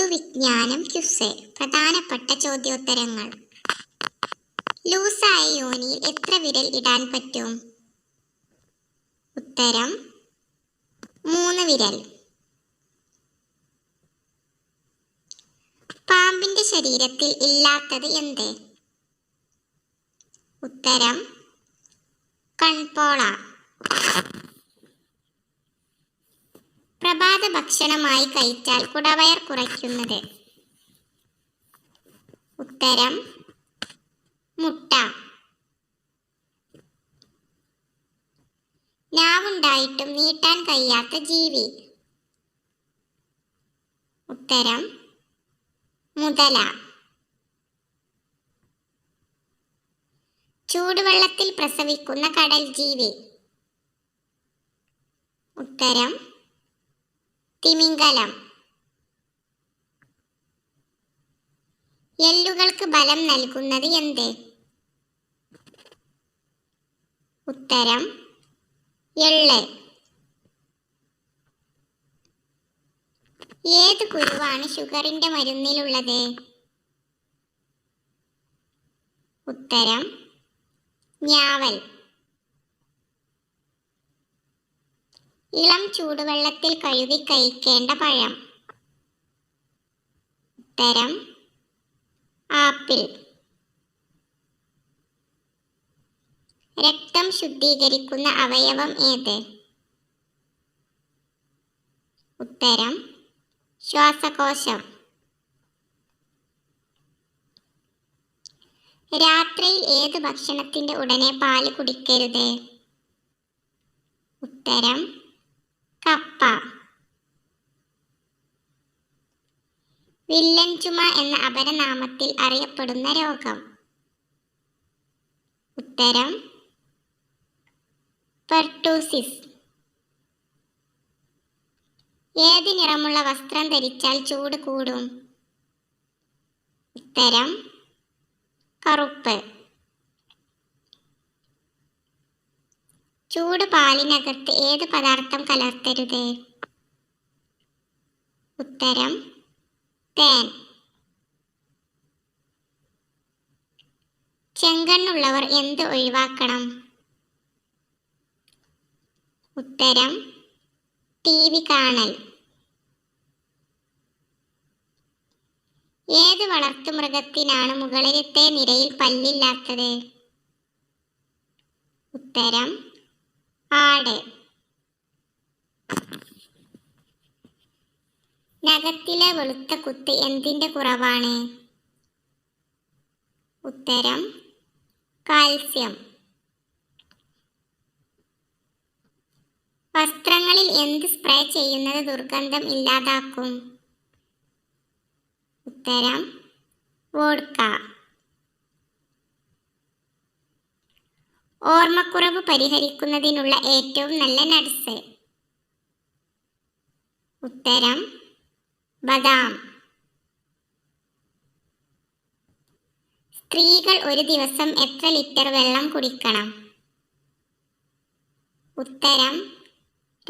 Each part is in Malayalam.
പൊതുവിജ്ഞാനം ക്യുസ്. പ്രധാനപ്പെട്ട ചോദ്യോത്തരങ്ങൾ. ലൂസായ യോനിയിൽ എത്ര വിരൽ ഇടാൻ പറ്റും? ഉത്തരം മൂന്ന് വിരൽ. പാമ്പിന്റെ ശരീരത്തിൽ ഇല്ലാത്തത് എന്ത്? ഉത്തരം കൺപോള. പ്രഭാത ഭക്ഷണമായി കഴിച്ചാൽ കുടവയർ കുറയ്ക്കുന്നത്. ഉത്തരം മുട്ട. നാവുണ്ടായിട്ടും നീട്ടാൻ കഴിയാത്ത ജീവി. ഉത്തരം മുതല. ചൂടുവെള്ളത്തിൽ പ്രസവിക്കുന്ന കടൽ ജീവി ഉത്തരം തിമിംഗലം. എല്ലുകൾക്ക് ബലം നൽകുന്നത് എന്ത്? ഉത്തരം എള്ള്. ഏത് കുരുവാണ് ഷുഗറിന്റെ മരുന്നിലുള്ളത്? ഉത്തരം ഞാവൽ. ഇളം ചൂടുവെള്ളത്തിൽ കഴുകി കഴിക്കേണ്ട പഴം. ഉത്തരം ആപ്പിൾ. രക്തം ശുദ്ധീകരിക്കുന്ന അവയവം ഏത്? ഉത്തരം ശ്വാസകോശം. രാത്രിയിൽ ഏത് ഭക്ഷണത്തിന്റെ ഉടനെ പാൽ കുടിക്കരുത്? ഉത്തരം കപ്പ വില്ലൻ ചുമ എന്ന അപരനാമത്തിൽ അറിയപ്പെടുന്ന രോഗം. ഉത്തരം പെർട്ടൂസിസ്. ഏത് നിറമുള്ള വസ്ത്രം ധരിച്ചാൽ ചൂട് കൂടും? ഉത്തരം കറുപ്പ്. ചൂട് പാലിനകത്ത് ഏത് പദാർത്ഥം കലർത്തരുത്? ഉത്തരം തേൻ. ചെങ്കണ്ണുള്ളവർ എന്ത് ഒഴിവാക്കണം? ഉത്തരം ടി വി കാണൽ. ഏത് വളർത്തുമൃഗത്തിനാണ് മുകളിലത്തെ നിരയിൽ പല്ലില്ലാത്തത്? ഉത്തരം ആട്. നഖത്തിലെ വെളുത്ത കുത്ത് എന്തിന്റെ കുറവാണ്? ഉത്തരം കാൽസ്യം. വസ്ത്രങ്ങളിൽ എന്ത് സ്പ്രേ ചെയ്യുന്നത് ദുർഗന്ധം ഇല്ലാതാക്കും? ഉത്തരം വോഡ്ക. ഓർമ്മക്കുറവ് പരിഹരിക്കുന്നതിനുള്ള ഏറ്റവും നല്ല നട്സ്. ഉത്തരം ബദാം. സ്ത്രീകൾ ഒരു ദിവസം എത്ര ലിറ്റർ വെള്ളം കുടിക്കണം? ഉത്തരം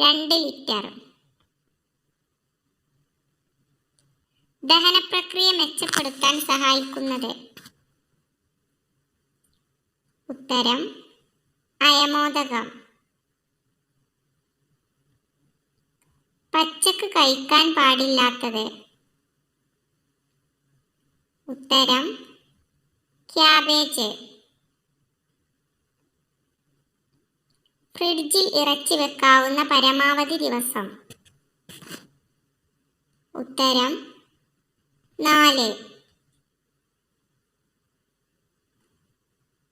രണ്ട് ലിറ്റർ. ദഹന പ്രക്രിയ മെച്ചപ്പെടുത്താൻ സഹായിക്കുന്നത്. ഉത്തരം അയമോദകം. പച്ചക്ക് കഴിക്കാൻ പാടില്ലാത്തത്. ഉത്തരം ക്യാബേജ്. ഫ്രിഡ്ജിൽ ഇറച്ചി വെക്കാവുന്ന പരമാവധി ദിവസം. ഉത്തരം നാല്.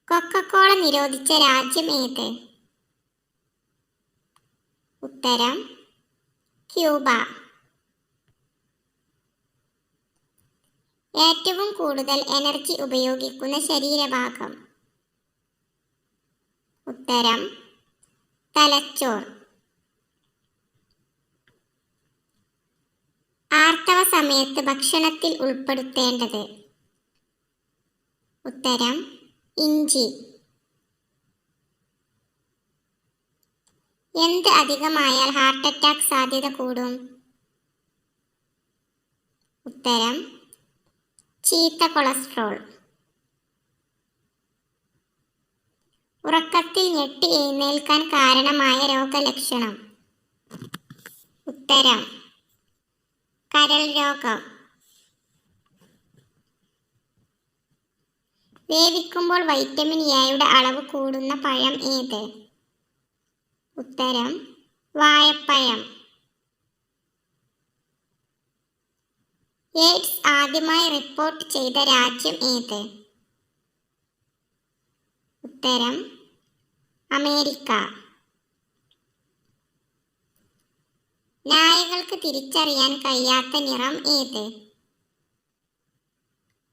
കൊക്കക്കോള നിരോധിച്ച രാജ്യം ഏത്? ഉത്തരം ക്യൂബ. ഏറ്റവും കൂടുതൽ എനർജി ഉപയോഗിക്കുന്ന ശരീരഭാഗം. ഉത്തരം തലച്ചോർ. ആർത്തവ സമയത്ത് ഭക്ഷണത്തിൽ ഉൾപ്പെടുത്തേണ്ടത്? ഉത്തരം ഇഞ്ചി. എന്ത് അധികമായാൽ ഹാർട്ട് അറ്റാക്ക് സാധ്യത കൂടും? ഉത്തരം ചീത്ത കൊളസ്ട്രോൾ ഉറക്കത്തിൽ ഞെട്ടി എഴുന്നേൽക്കാൻ കാരണമായ രോഗലക്ഷണം. ഉത്തരം കരൾ രോഗം. വേവിക്കുമ്പോൾ വൈറ്റമിൻ എയുടെ അളവ് കൂടുന്ന പഴം ഏത്? ഉത്തരം വാഴപ്പഴം. എയ്ഡ്സ് ആദ്യമായി റിപ്പോർട്ട് ചെയ്ത രാജ്യം ഏത്? ഉത്തരം അമേരിക്ക. നായകൾക്ക് തിരിച്ചറിയാൻ കഴിയാത്ത നിറം ഏത്?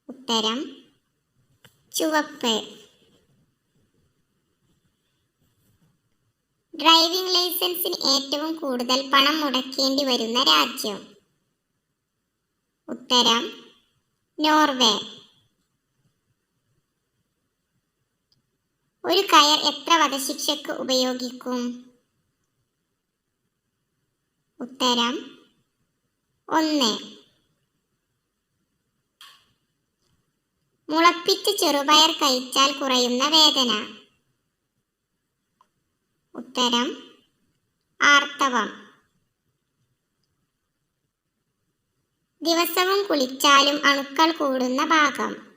ഉത്തരം ചുവപ്പ്. ഡ്രൈവിംഗ് ലൈസൻസിന് ഏറ്റവും കൂടുതൽ പണം മുടക്കേണ്ടി വരുന്ന രാജ്യം? ഉത്തരം നോർവേ. ഒരു കയർ എത്ര വധശിക്ഷക്ക് ഉപയോഗിക്കും? ഉത്തരം ഒന്ന്. മുളപ്പിച്ച് ചെറുപയർ കഴിച്ചാൽ കുറയുന്ന വേദന. ഉത്തരം ആർത്തവം. ദിവസവും കുളിച്ചാലും അണുക്കൾ കൂടുന്ന ഭാഗം.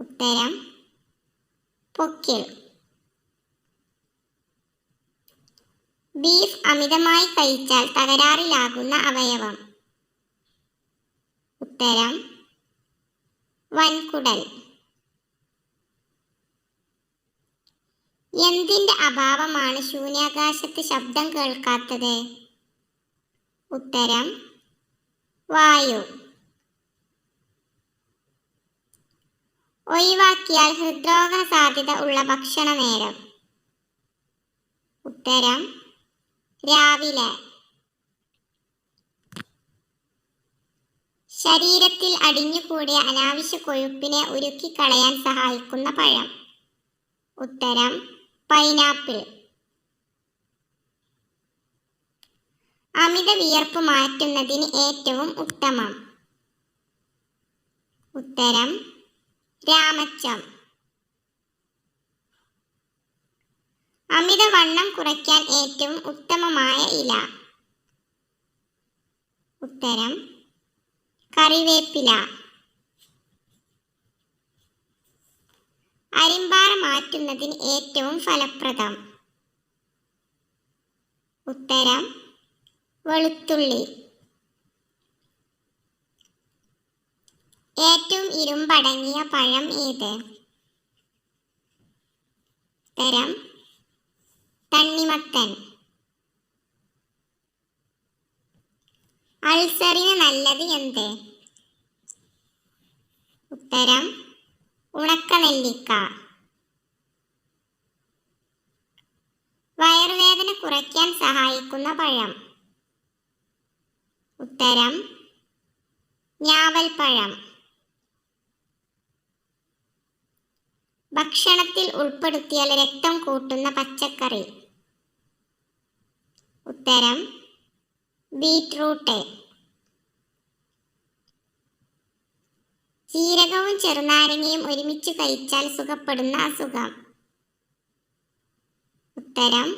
ഉത്തരം പൊക്കിൾ ബീഫ് അമിതമായി കഴിച്ചാൽ തകരാറിലാകുന്ന അവയവം. ഉത്തരം വൻകുടൽ. എന്തിന്റെ അഭാവമാണ് ശൂന്യാകാശത്ത് ശബ്ദം കേൾക്കാത്തത്? ഉത്തരം വായു. ഒഴിവാക്കിയാൽ ഹൃദ്രോഗ സാധ്യത ഉള്ള ഭക്ഷണ നേരം ഉത്തരം രാവിലെ. ശരീരത്തിൽ അടിഞ്ഞുകൂടിയ അനാവശ്യ കൊഴുപ്പിനെ ഉരുക്കിക്കളയാൻ സഹായിക്കുന്ന പഴം. ഉത്തരം പൈനാപ്പിൾ. അമിത വിയർപ്പ് മാറ്റുന്നതിന് ഏറ്റവും ഉത്തമം. ഉത്തരം രാമച്ചം. അമിതവണ്ണം കുറയ്ക്കാൻ ഏറ്റവും ഉത്തമമായ ഇല. ഉത്തരം കറിവേപ്പില. അരിമ്പാറ മാറ്റുന്നതിന് ഏറ്റവും ഫലപ്രദം. ഉത്തരം വെളുത്തുള്ളി. ഏറ്റവും ഇരുമ്പടങ്ങിയ പഴം ഏത്? ഉത്തരം തണ്ണിമത്തൻ. അൾസറിന് നല്ലത് എന്ത്? ഉത്തരം ഉണക്കനെല്ലിക്ക. വയറുവേദന കുറയ്ക്കാൻ സഹായിക്കുന്ന പഴം. ഉത്തരം ഞാവൽപ്പഴം. ഭക്ഷണത്തിൽ ഉൾപ്പെടുത്തിയാൽ രക്തം കൂട്ടുന്ന പച്ചക്കറി. ഉത്തരം ബീറ്റ്റൂട്ട്. ജീരകവും ചെറുനാരങ്ങയും ഒരുമിച്ച് കഴിച്ചാൽ സുഖപ്പെടുന്ന അസുഖം. ഉത്തരം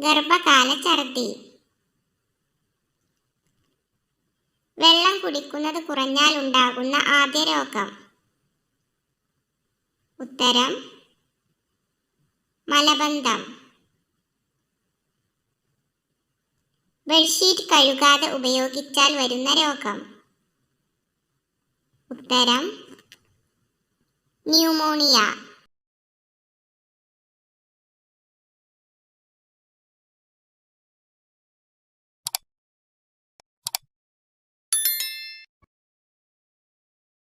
ഗർഭകാല ഛർദി വെള്ളം കുടിക്കുന്നത് കുറഞ്ഞാൽ ഉണ്ടാകുന്ന ആദ്യ രോഗം. ഉത്തരം മലബന്ധം. ബെഡ്ഷീറ്റ് കഴുകാതെ ഉപയോഗിച്ചാൽ വരുന്ന രോഗം. ഉത്തരം ന്യൂമോണിയ.